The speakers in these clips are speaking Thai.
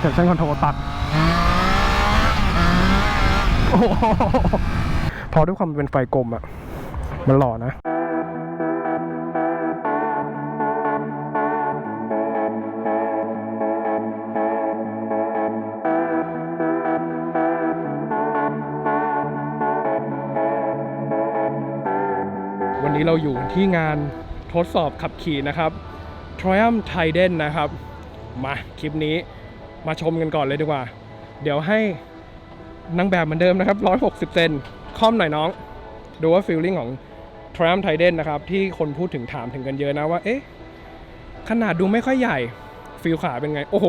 แต่เส้นคอนโทรลตัด โอ้โหพอด้วยความเป็นไฟกลมอะมันหล่อนะวันนี้เราอยู่ที่งานทดสอบขับขี่นะครับ Triumph Trident นะครับ มาคลิปนี้มาชมกันก่อนเลยดีกว่า เดี๋ยวให้นางแบบเหมือนเดิมนะครับ 160 เซนค่อมหน่อยน้อง ดูว่าฟีลลิ่งของ Triumph Trident นะครับที่คนพูดถึงถามถึงกันเยอะนะว่า เอ๊ะ ขนาดดูไม่ค่อยใหญ่ฟีลขาเป็นไง โอ้โห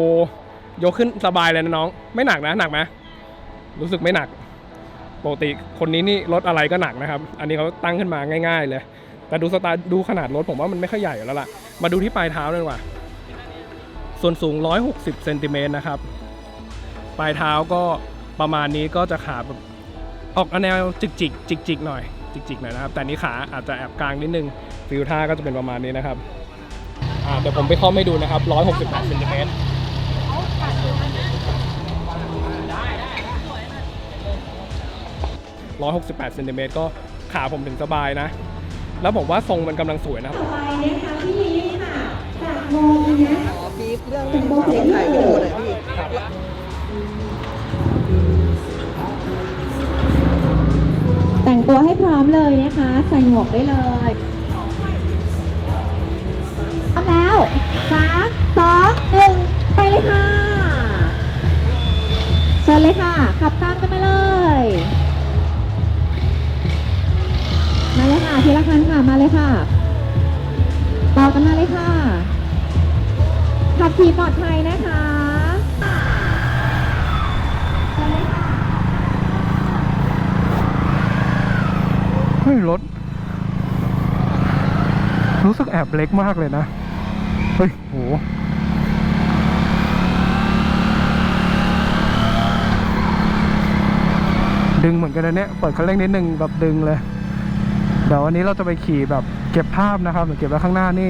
ยกขึ้นสบายเลยนะน้อง ไม่หนักนะหนักไหมรู้สึกไม่หนักปกติคนนี้นี่รถอะไรก็หนักนะครับ อันนี้เขาตั้งขึ้นมาง่าย ๆ เลย แต่ดูสไตล์ดูขนาดรถผมว่ามันไม่ค่อยใหญ่แล้วล่ะ มาดูที่ปลายเท้าเลยดีกว่า ส่วนสูง 160เซนติเมตรนะครับ ปลายเท้าก็ประมาณนี้ก็จะขาแบบออกแนวจิกจิกจิกจิกหน่อยจิกจิกหน่อยนะครับ แต่นี้ขาอาจจะแอบกลางนิดนึงฟิวท่าก็จะเป็นประมาณนี้นะครับอ่าเดี๋ยวผมไปข้อไมให้ดูนะครับ 168เซนติเมตร168เซนติเมตรก็ขาผมถึงสบายนะ แล้วผมว่าทรงมันกำลังสวยนะครับต่อไปนะคะพี่ยิ้ค่ะจากโมนะขอบีฟ เรื่องถ่ายวิดีโอหน่อยพี่แต่งตัวให้พร้อมเลยนะคะ ใส่หมวกได้เลยพร้อมแล้วสามสองหนึ่งไปเลยค่ะเชิญเลยค่ะ ขับตามกันมาเลยมาเลยค่ะทีละคันค่ะมาเลยค่ะต่อกันมาเลยค่ะ ขับขี่ปลอดภัยนะคะเฮ้ยรถ รู้สึกแอบเล็กมากเลยนะ เฮ้ยโหดึงเหมือนกันนะเนี่ย เปิดคันเร่งนิดนึงแบบดึงเลย เดี๋ยววันนี้เราจะไปขี่แบบเก็บภาพนะครับเก็บไว้ข้างหน้านี่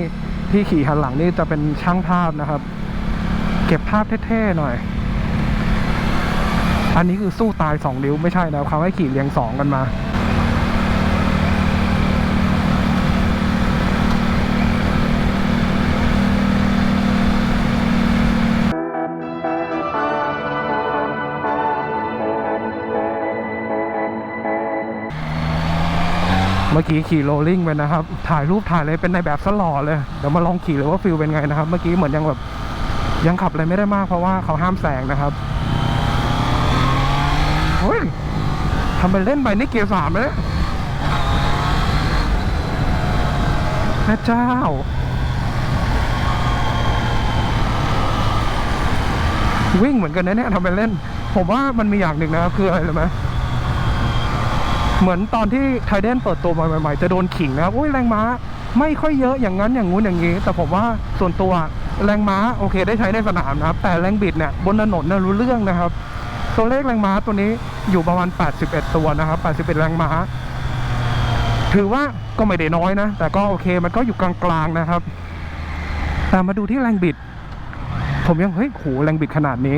ที่ขี่หันหลังนี่จะเป็นช่างภาพนะครับ เก็บภาพเท่ๆหน่อย อันนี้คือสู้ตายสองนิ้วไม่ใช่นะเขาให้ขี่เรียงสองกันมา เมื่อกี้ขี่โรลลิ่งไปนะครับ ถ่ายรูปถ่ายเลยเป็นในแบบสลอเลย เดี๋ยวมาลองขี่เลยว่าฟิลเป็นไงนะครับ เมื่อกี้เหมือนยังแบบยังขับอะไรไม่ได้มากเพราะว่าเขาห้ามแซงนะครับเฮ้ยทำไปเล่นไปนี่เกียร์สามเลยพระเจ้า วิ่งเหมือนกันนะเนี่ยทำไปเล่น ผมว่ามันมีอย่างหนึ่งนะครับคืออะไรรู้ไหม เหมือนตอนที่ไทเดนเปิดตัวใหม่ๆ จะโดนขิงนะครับอุ้ยแรงม้าไม่ค่อยเยอะอย่างนั้นอย่างงู้นอย่างนี้ แต่ผมว่าส่วนตัวแรงม้าโอเค ได้ใช้ในสนามนะครับ แต่แรงบิดเนี่ยบนถนนเนี่ยรู้เรื่องนะครับ ตัวเลขแรงม้าตัวนี้อยู่ประมาณ 81 ตัวนะครับ 81 แรงม้า ถือว่าก็ไม่ได้น้อยนะ แต่ก็โอเค มันก็อยู่กลางๆนะครับแต่มาดูที่แรงบิด ผมยังเฮ้ยโหแรงบิดขนาดนี้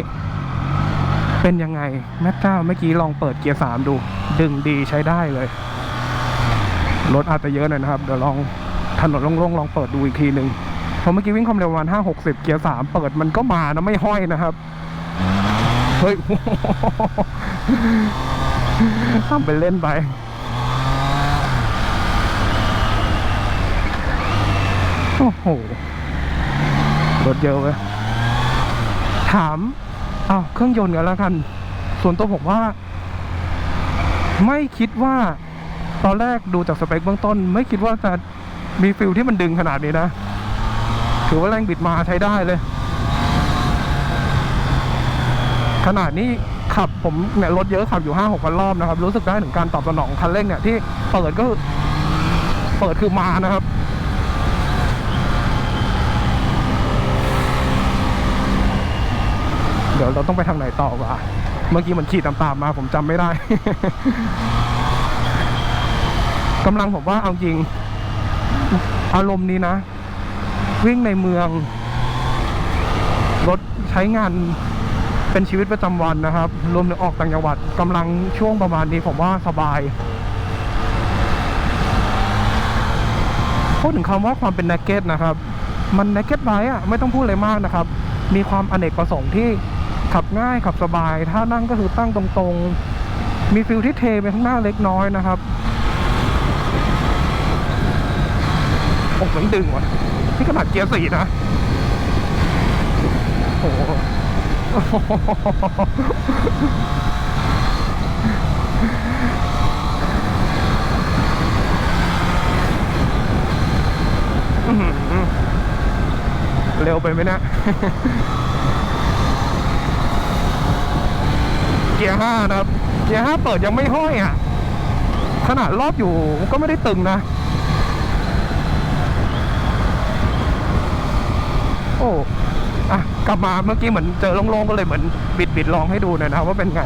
เป็นยังไง แม่เจ้าเมื่อกี้ลองเปิดเกียร์สามดู ดึงดีใช้ได้เลย รถอาจจะเยอะหน่อยนะครับ เดี๋ยวลองถนนโล่งๆลองเปิดดูอีกทีหนึ่งพราะเมื่อกี้วิ่งความเร็วประมาณห้าหกสิบเกียร์สามเปิดมันก็มานะไม่ห้อยนะครับเฮ้ยข้ามไปเล่นไปโอ้โหรถเยอะเว้ยถาม อ้าวเครื่องยนต์กันแล้วกัน ส่วนตัวผมว่า ไม่คิดว่าตอนแรกดูจากสเปคเบื้องต้น ไม่คิดว่าจะมีฟิลที่มันดึงขนาดนี้นะ ถือว่าแรงบิดมาใช้ได้เลย ขนาดนี้ขับผมเนี่ยรถเยอะขับอยู่ห้าหกพันรอบนะครับ รู้สึกได้ถึงการตอบสนองคันเร่งเนี่ยที่เปิดก็เปิดคือมานะครับ ดี๋ยวเราต้องไปทางไหนต่อวะเมื่อกี้มันขี่ตามๆมาผมจำไม่ได้กำลังผมว่าเอาจริง อารมณ์นี้นะ วิ่งในเมือง รถใช้งานเป็นชีวิตประจำวันนะครับ รวมถึงออกต่างจังหวัดกำลังช่วงประมาณนี้ผมว่าสบายพูดถึงคำว่าความเป็นนักเก็ตนะครับ มันนักเก็ตไบอะไม่ต้องพูดอะไรมากนะครับ มีความอเนกประสงค์ที่ ขับง่ายขับสบาย ถ้านั่งก็คือตั้งตรงๆ มีฟิลที่เทไปข้างหน้าเล็กน้อยนะครับโอ้เหมือนดึงว่ะนี่ขนาดเกียร์สี่นะโอ้โหเร็วไปไหมนะ เกียร์ห้านะครับ เกียร์ห้าเปิดยังไม่ห้อยอะ ขนาดรอบอยู่ก็ไม่ได้ตึงนะ โอ้อะกลับมาเมื่อกี้เหมือนเจอโล่งๆก็เลยเหมือนบิดบิดลองให้ดูหน่อยนะว่าเป็นไง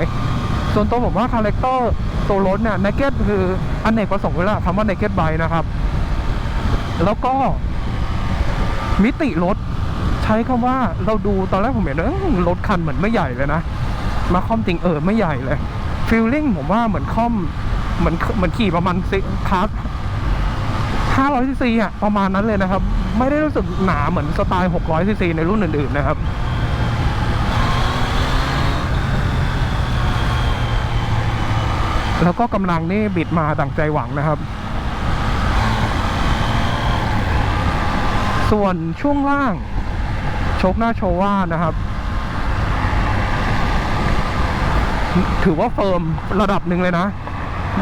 ส่วนตัวผมว่าคาแรคเตอร์ตัวรถเนี่ยนเก็ตคืออันเนกประสงค์เวลาคำว่า n นเก็ตไบนะครับ แล้วก็มิติรถใช้คำว่าเราดูตอนแรกผมเห็นเออรถคันเหมือนไม่ใหญ่เลยนะ มาคอมจริงเออไม่ใหญ่เลยฟีลลิ่งผมว่าเหมือนคอมเหมือนเหมือนขี่ประมาณซิคาร์500ซีซีอะประมาณนั้นเลยนะครับ ไม่ได้รู้สึกหนาเหมือนสไตล์600ซีซีในรุ่นอื่นๆนะครับแล้วก็กำลังนี่บิดมาดั่งใจหวังนะครับ ส่วนช่วงล่างชคหน้าโชว่านะครับ ถือว่าเฟิร์มระดับหนึ่งเลยนะ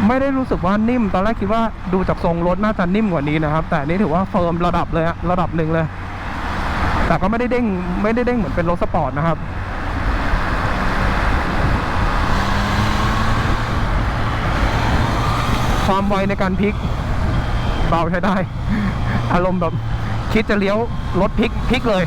ไม่ได้รู้สึกว่านิ่ม ตอนแรกคิดว่าดูจากทรงรถน่าจะนิ่มกว่านี้นะครับ แต่นี่ถือว่าเฟิร์มระดับเลยอะระดับหนึ่งเลย แต่ก็ไม่ได้เด้งไม่ได้เด้งเหมือนเป็นรถสปอร์ตนะครับความไวในการพลิกเบาใช้ได้ อารมณ์แบบคิดจะเลี้ยวรถพลิกพลิกเลย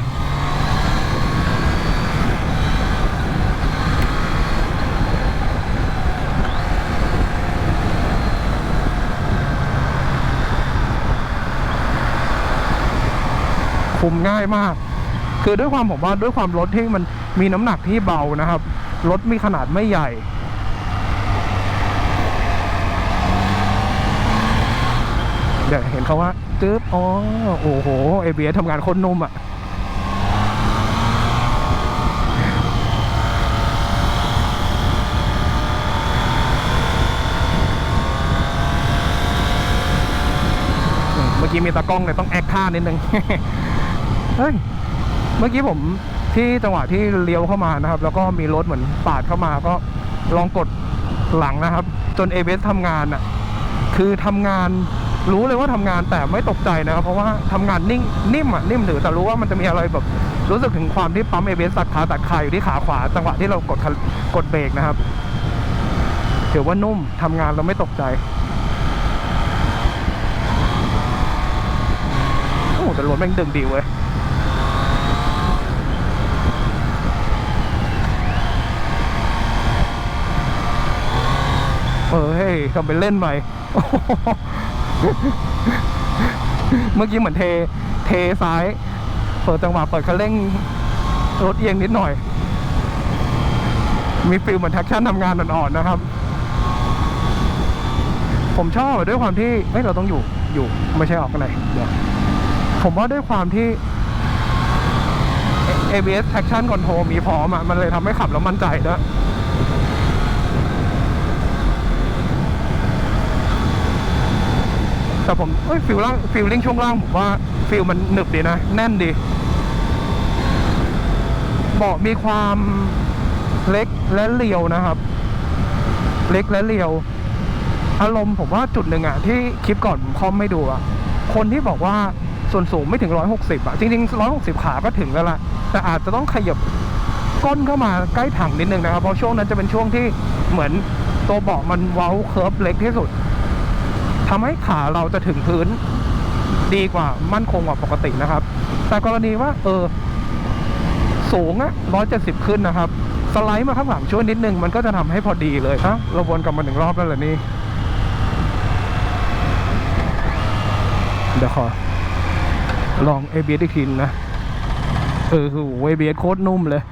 คุมง่ายมาก คือด้วยความผมว่าด้วยความรถที่มันมีน้ำหนักที่เบานะครับ รถมีขนาดไม่ใหญ่ เดี๋ยวเห็นเขาว่าจึ๊บอ๋อโอ้โหเอเบียทำงานคนนุ่มอะเมื่อกี้มีตากล้องเลยต้องแอคท่านิดนึง เฮ้ยเมื่อกี้ผมที่จังหวะที่เลี้ยวเข้ามานะครับ แล้วก็มีรถเหมือนปาดเข้ามาก็ลองกดหลังนะครับ จนเอเบสทำงานอะ คือทำงานรู้เลยว่าทำงานแต่ไม่ตกใจนะครับ เพราะว่าทำงานนิ่งนิ่มอะนิ่มหรือแต่รู้ว่ามันจะมีอะไรแบบรู้สึกถึงความที่ปั๊มเอเบสตัดขาตัดคาอยู่ที่ขาขวา จังหวะที่เรากดกดเบรกนะครับถือว่านุ่มทำงานเราไม่ตกใจโอ้แต่รถแม่งดึงดีเว้ย เออเฮ้ยทำเป็นเล่นไปเมื่อกี้เหมือนเท เทซ้าย เปิดจังหวะเปิดคันเร่งรถเอียงนิดหน่อย มีฟิลเหมือนแท็กชั่นทำงานอ่อนๆนะครับ ผมชอบด้วยความที่เฮ้ยเราต้องอยู่ อยู่ ไม่ใช่ออกกันไหนเดี๋ยวผมว่าด้วยความที่ ABS traction control มีพร้อมอะ มันเลยทำให้ขับแล้วมั่นใจด้วย แต่ผมฟิลล่างฟิลลิ่งช่วงล่างผมว่าฟิลมันหนึบดีนะ แน่นดีเบาะมีความเล็กและเรียวนะครับ เล็กและเรียว อารมณ์ผมว่าจุดหนึ่งอะที่คลิปก่อนผมคอมไม่ดูอะคนที่บอกว่าส่วนสูงไม่ถึง 160อะจริงๆ 160 ขาก็ถึงแล้วล่ะ แต่อาจจะต้องขยับก้นเข้ามาใกล้ถังนิดนึงนะครับ เพราะช่วงนั้นจะเป็นช่วงที่เหมือนตัวเบาะมันเว้าเคิร์ฟเล็กที่สุด ทำให้ขาเราจะถึงพื้นดีกว่ามั่นคงกว่าปกตินะครับ แต่กรณีว่า เออ สูงอะ170ขึ้นนะครับ สไลด์มาข้างหลังช่วยนิดนึง มันก็จะทำให้พอดีเลยฮะเราวนกลับมาหนึ่งรอบแล้วเหรอนี่เดี๋ยวขอ ลอง a b s อีกทีนะเออคือเวเบียโคตรนุ่มเลย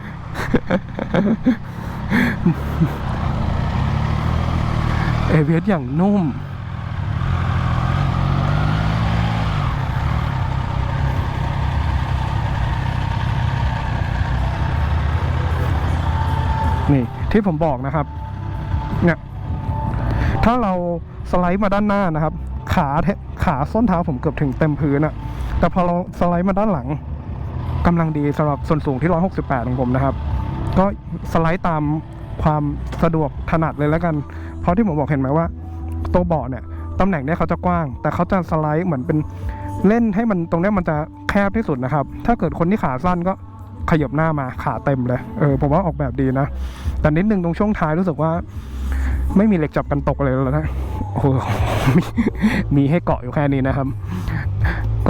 เอเบียอย่างนุ่ม นี่ที่ผมบอกนะครับเนี่ยถ้าเราสไลด์มาด้านหน้านะครับ ขาแทขาส้นเท้าผมเกือบถึงเต็มพื้นอะแต่พอเราสไลด์มาด้านหลังกำลังดีสำหรับส่วนสูงที่ 168 ของผมนะครับ ก็สไลด์ตามความสะดวกถนัดเลยแล้วกัน เพราะที่ผมบอกเห็นไหมว่าตัวเบาะเนี่ยตำแหน่งเนี่ยเขาจะกว้าง แต่เขาจะสไลด์เหมือนเป็นเล่นให้มันตรงนี้มันจะแคบที่สุดนะครับ ถ้าเกิดคนที่ขาสั้นก็ ขยับหน้ามาขาเต็มเลยเออผมว่าออกแบบดีนะ แต่นิดนึงตรงช่วงท้ายรู้สึกว่า ไม่มีเหล็กจับกันตกเลยแล้วนะโอ้โหมีมีให้เกาะอยู่แค่นี้นะครับ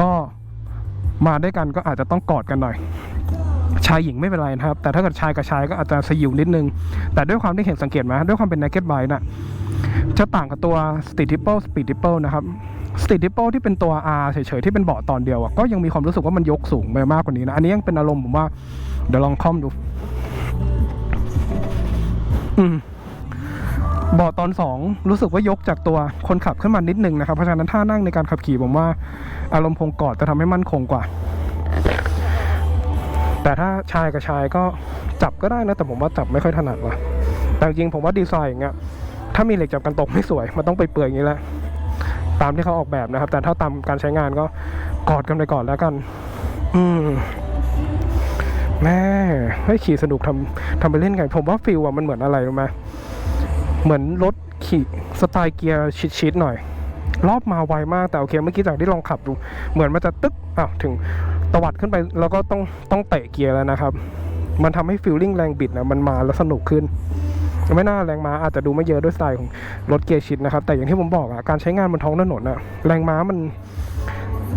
ก็มาด้วยกันก็อาจจะต้องกอดกันหน่อยชายหญิงไม่เป็นไรนะครับ แต่ถ้าเกิดชายกับชายก็อาจจะสยิวนิดนึง แต่ด้วยความที่เห็นสังเกตไหมด้วยความเป็น naked bike น่ะจะต่างกับตัว street triple speed triple นะครับ street triple ที่เป็นตัว R เฉยๆ ที่เป็นเบาะตอนเดียวอะก็ยังมีความรู้สึกว่ามันยกสูงไปมากกว่านี้นะ อันนี้ยังเป็นอารมณ์ผมว่า เดี๋ยวลองคล่อมดู อืมเบาะตอนสองรู้สึกว่ายกจากตัวคนขับขึ้นมานิดนึงนะครับ เพราะฉะนั้นท่านั่งในการขับขี่ผมว่าอารมณ์พงกอดจะทำให้มั่นคงกว่า แต่ถ้าชายกับชายก็จับก็ได้นะ แต่ผมว่าจับไม่ค่อยถนัดว่ะแต่จริงๆผมว่าดีไซน์อย่างเงี้ยถ้ามีเหล็กจับกันตกไม่สวย มันต้องไปเปื่อยอย่างนี้แหละ ตามที่เขาออกแบบนะครับ แต่ถ้าตามการใช้งานก็กอดกันไปก่อนแล้วกัน อืมแม่ให้ขี่สนุกทำทำไปเล่นไงผมว่าฟิลอะมันเหมือนอะไรรู้ไหมเหมือนรถขี่สไตล์เกียร์ชิดๆหน่อย รอบมาไวมากแต่โอเค เมื่อกี้จากที่ลองขับดู เหมือนมันจะตึ๊กอ้าวถึงตวัดขึ้นไปแล้วก็ต้องต้องเตะเกียร์แล้วนะครับ มันทำให้ฟิลลิ่งแรงบิดนะมันมาแล้วสนุกขึ้น ไม่น่าแรงม้าอาจจะดูไม่เยอะด้วยสไตล์ของรถเกียร์ชิดนะครับ แต่อย่างที่ผมบอกอะการใช้งานบนท้องถนนอะแรงม้ามัน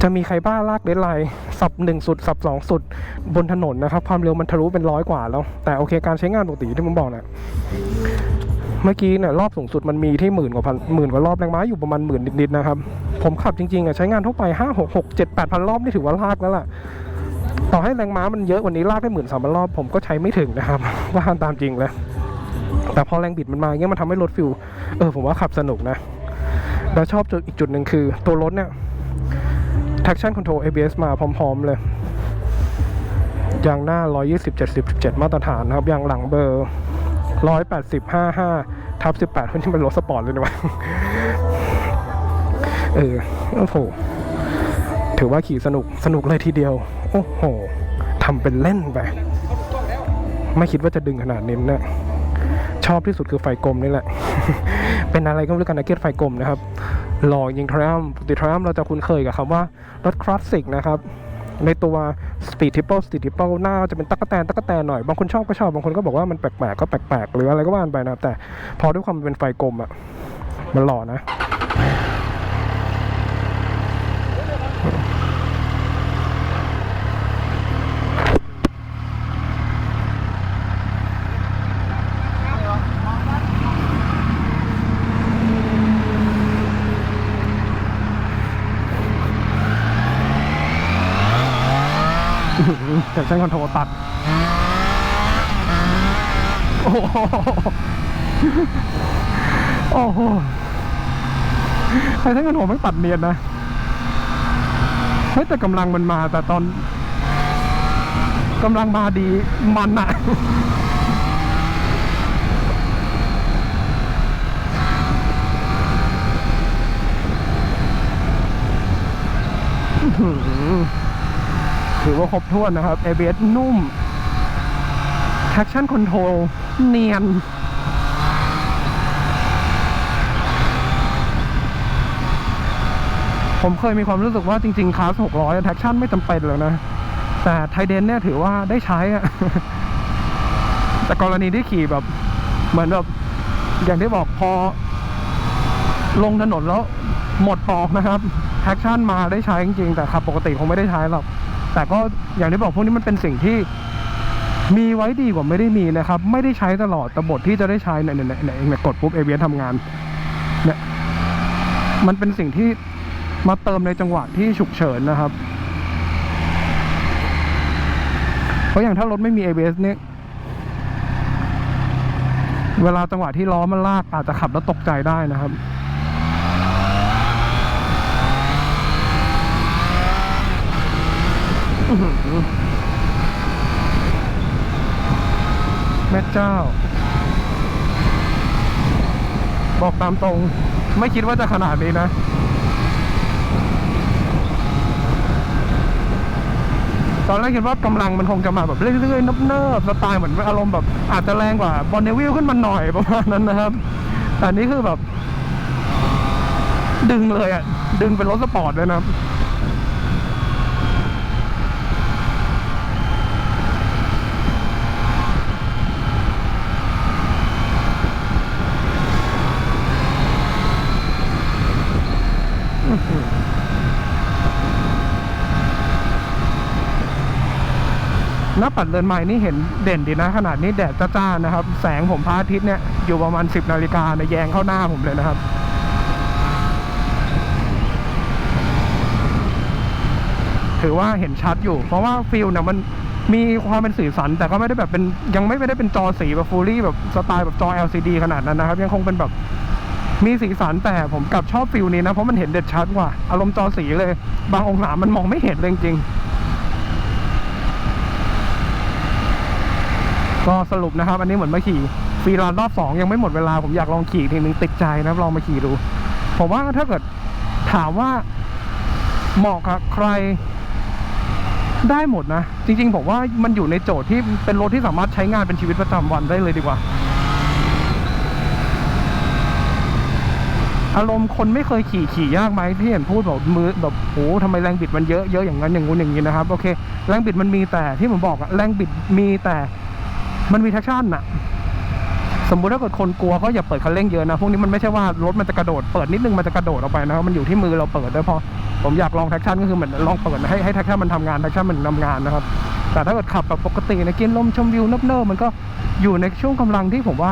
จะมีใครบ้าลากเดดไลน์สับหนึ่งสุด สับสองสุด บนถนนนะครับ ความเร็วมันทะลุเป็นร้อยกว่าแล้ว แต่โอเคการใช้งานปกติที่ผมบอกนะเมื่อกี้เนี่ยรอบสูงสุดมันมีที่หมื่นกว่าพันหมื่นกว่ารอบแรงม้าอยู่ประมาณหมื่นนิดๆนะครับ ผมขับจริงๆอะใช้งานทั่วไปห้าหกหกเจ็ดแปดพันรอบนี่ถือว่าลากแล้วล่ะ ต่อให้แรงม้ามันเยอะกว่านี้ลากได้หมื่นสามพันรอบผมก็ใช้ไม่ถึงนะครับ ว่าตามจริงเลย แต่พอแรงบิดมันมาเงี้ยมันทำให้รถฟิลเออผมว่าขับสนุกนะแล้วชอบจุดอีกจุดหนึ่งคือ ตัวรถเนี่ย traction control ABS มาพร้อม ๆ เลยยางหน้า 120 70 17 มาตรฐานนะครับยางหลังเบอร์ 180 55ทับ18เพื่อที่เป็นรถสปอร์ตเลยนะวะเออโอ้โหถือว่าขี่สนุกสนุกเลยทีเดียว โอ้โหทำเป็นเล่นไป ไม่คิดว่าจะดึงขนาดนี้นะ ชอบที่สุดคือไฟกลมนี่แหละ เป็นอะไรก็ไม่รู้กันนะเกียรไฟกลมนะครับหล่อยิงทรัมปกติทรัมเราจะคุ้นเคยกับคำว่ารถคลาสสิกนะครับในตัว Speed Triple Speed Triple หน้าจะเป็นตั๊กแตนตั๊กแตนหน่อย บางคนชอบก็ชอบ บางคนก็บอกว่ามันแปลกๆ ก็แปลกๆ หรืออะไรก็ว่านไปนะ แต่พอด้วยความเป็นไฟกลมอะมันหล่อนะ ใช้คอนโทรลตัด โอ้โหโอ้โหใช้ใช้คอนโทรไม่ตัดเนียนนะ เฮ้ยแต่กำลังมันมาแต่ตอนกำลังมาดีมันอะอื้อหือ ถือว่าครบถ้วนนะครับ ABS นุ่ม traction control เนียน ผมเคยมีความรู้สึกว่าจริงๆคลาส600 traction ไม่จำเป็นเลยนะ แต่ไทเดนเนี่ยถือว่าได้ใช้อะแต่กรณีที่ขี่แบบ เหมือนแบบอย่างที่บอกพอ ลงถนนแล้วหมดปอกนะครับ traction มาได้ใช้จริงๆ แต่ขับปกติคงไม่ได้ใช้หรอก แต่ก็อย่างที่บอกพวกนี้มันเป็นสิ่งที่มีไว้ดีกว่าไม่ได้มีนะครับ ไม่ได้ใช้ตลอดแต่บทที่จะได้ใช้เนี่ยเนี่ยเนี่ยกดปุ๊บเอเวียนทำงานเนี่ยมันเป็นสิ่งที่มาเติมในจังหวะที่ฉุกเฉินนะครับ เพราะอย่างถ้ารถไม่มี ABS เนี่ยเวลาจังหวะที่ล้อมันลากอาจจะขับแล้วตกใจได้นะครับ อื้อหือ แม่เจ้า บอกตามตรง ไม่คิดว่าจะขนาดนี้นะ ตอนแรกคิดว่ากำลังมันคงจะมาแบบเรื่อยๆเนิบๆสไตล์เหมือนอารมณ์แบบอาจจะแรงกว่าบอลเนวิลขึ้นมาหน่อยประมาณนั้นนะครับ แต่นี้คือแบบ ดึงเลยอะดึงเป็นรถสปอร์ตเลยนะครับ หน้าปัดเรือนใหม่นี่เห็นเด่นดีนะ ขนาดนี้แดดจ้าๆนะครับ แสงผมพระอาทิตย์เนี่ยอยู่ประมาณ 10นาฬิกาเนี่ยแยงเข้าหน้าผมเลยนะครับถือว่าเห็นชัดอยู่ เพราะว่าฟิลเนี่ยมันมีความเป็นสีสัน แต่ก็ไม่ได้แบบเป็นยังไม่ได้เป็นจอสีแบบฟูลี่แบบสไตล์แบบจอ LCD ขนาดนั้นนะครับ ยังคงเป็นแบบมีสีสันแต่ผมกลับชอบฟิลนี้นะ เพราะมันเห็นเด่นชัดกว่า อารมณ์จอสีเลย บางองศามันมองไม่เห็นเลยจริง ก็สรุปนะครับ อันนี้เหมือนมาขี่ฟรีรานรอบสองยังไม่หมดเวลาผมอยากลองขี่อีกทีนึงติดใจนะลองมาขี่ดู ผมว่าถ้าเกิดถามว่าเหมาะกับใครได้หมดนะ จริง ๆ ผมว่ามันอยู่ในโจทย์ที่เป็นรถที่สามารถใช้งานเป็นชีวิตประจำวันได้เลยดีกว่า อารมณ์คนไม่เคยขี่ขี่ยากไหมที่เห็นพูดแบบมือแบบโหทำไมแรงบิดมันเยอะเยอะอย่างนั้นอย่างงู้นอย่างนี้นะครับโอเค แรงบิดมันมีแต่ที่ผมบอกอะแรงบิดมีแต่ มันมีท็กชั่นอะสมมุติถ้าเกิดคนกลัวก็อย่าเปิดคันเร่งเยอะนะพวกนี้มันไม่ใช่ว่ารถมันจะกระโดดเปิดนิดนึงมันจะกระโดดออกไปนะครับมันอยู่ที่มือเราเปิดด้วยพอผมอยากลองแท็กชั่นก็คือเหมือนลองเปิดให้ให้แท็กชั่นมันทำงานแท็กชั่นมันทำงานนะครับ แต่ถ้าเกิดขับแบบปกตินะกินลมชมวิวเนิบๆมันก็อยู่ในช่วงกำลังที่ผมว่า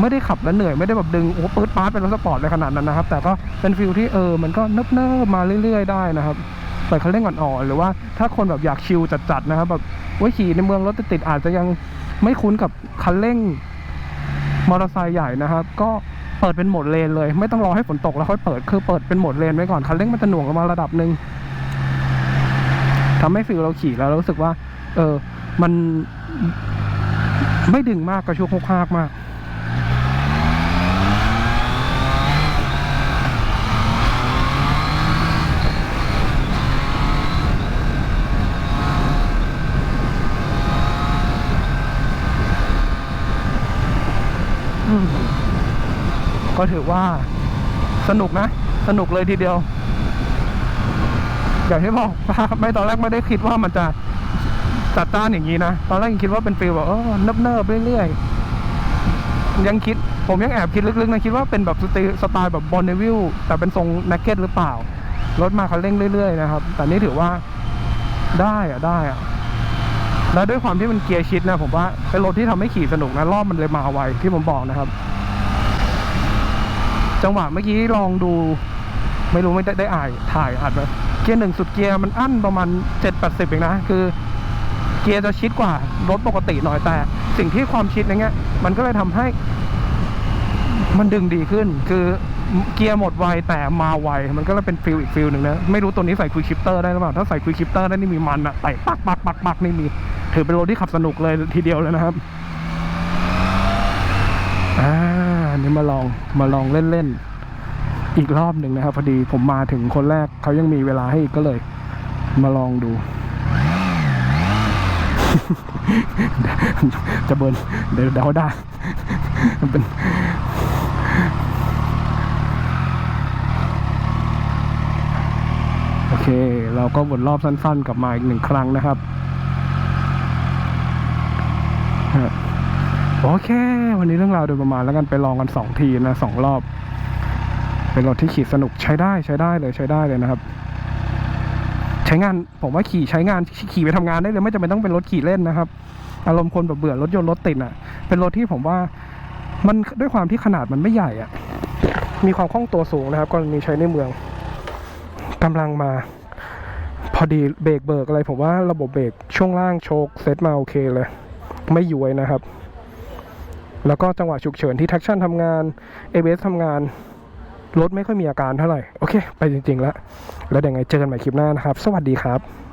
ไม่ได้ขับแล้วเหนื่อยไม่ได้แบบดึงโอ้โหปื๊ดปาร์ดเป็นรถสปอร์ตเลยขนาดนั้นนะครับ แต่ก็เป็นฟิลที่เออมันก็เนิบๆมาเรื่อย ๆ ได้นะครับเปิดคันเร่งอ่อนๆหรือว่าถ้าคนแบบอยากชิลจัดๆนะครับแบบว่าขี่ในเมืองรถติดๆอาจจะยัง ไม่คุ้นกับคันเร่งมอเตอร์ไซค์ใหญ่นะครับ ก็เปิดเป็นโหมดเลนเลย ไม่ต้องรอให้ฝนตกแล้วค่อยเปิดคือเปิดเป็นโหมดเลนไว้ก่อนคันเร่งมันจะหน่วงลงมาระดับหนึ่งทำให้ฟิลเราขี่แล้วเรารู้สึกว่า เออ มันไม่ดึงมากกระชุกคากมาก ก็ถือว่าสนุกนะ สนุกเลยทีเดียว อย่างที่บอกไม่ตอนแรกไม่ได้คิดว่ามันจะจัดจ้านอย่างนี้นะ ตอนแรกยังคิดว่าเป็นฟิลแบบเออเนิบๆเรื่อยๆ ยังคิด ผมยังแอบคิดลึกๆนะคิดว่าเป็นแบบสไตล์แบบบอลเนวิลแต่เป็นทรงนักเก็ตหรือเปล่า รถมาคันเร่งเรื่อยๆนะครับ แต่นี่ถือว่าได้อะได้อะแล้วด้วยความที่มันเกียร์ชิดนะผมว่าเป็นรถที่ทำให้ขี่สนุกนะรอบมันเลยมาไวที่ผมบอกนะครับ จังหวะเมื่อกี้ลองดู ไม่รู้ไม่ได้ได้อ่ายถ่ายอัดไหมเกียร์หนึ่งสุดเกียร์มันอั้นประมาณเจ็ดแปดสิบเองนะ คือ เกียร์จะชิดกว่ารถปกติหน่อยแต่ สิ่งที่ความชิดอย่างเงี้ย มันก็เลยทำให้ มันดึงดีขึ้น คือเกียร์หมดไวแต่มาไวมันก็เลยเป็นฟิลอีกฟิลหนึ่งนะ ไม่รู้ตัวนี้ใส่ควิกชิปเตอร์ได้หรือเปล่าถ้าใส่ควิกชิปเตอร์ได้นี่มีมันอะไต่ปักปักปักปักนี่มี ถือเป็นรถที่ขับสนุกเลยทีเดียวเลยนะครับ อ่าอันนี่ มาลองมาลองเล่นๆอีกรอบหนึ่งนะครับ พอดีผมมาถึงคนแรกเขายังมีเวลาให้อีกก็เลย มาลองดู จะเบิร์นเดี๋ยวเดาได้เป็นโอเค เราก็วนรอบสั้นๆกลับมาอีกหนึ่งครั้งนะครับ โอเค วันนี้เรื่องราวโดยประมาณแล้วกันไปลองกันสองทีนะสองรอบ เป็นรถที่ขี่สนุกใช้ได้ใช้ได้เลยใช้ได้เลยนะครับ ใช้งานผมว่าขี่ใช้งานขี่ไปทำงานได้เลยไม่จำเป็นต้องเป็นรถขี่เล่นนะครับ อารมณ์คนแบบเบื่อรถยนต์รถติดอะ เป็นรถที่ผมว่ามันด้วยความที่ขนาดมันไม่ใหญ่อะ มีความคล่องตัวสูงนะครับกรณีใช้ในเมืองกำลังมา พอดีเบรกเบิกอะไร ผมว่าระบบเบรกช่วงล่างโชคเซตมาโอเคเลย ไม่ย้วยนะครับ แล้วก็จังหวะฉุกเฉินที่แท็กชั่นทำงาน ABS ทำงานรถไม่ค่อยมีอาการเท่าไหร่ โอเค ไปจริงๆแล้ว แล้วเดี๋ยวไงเจอกันใหม่คลิปหน้านะครับ สวัสดีครับ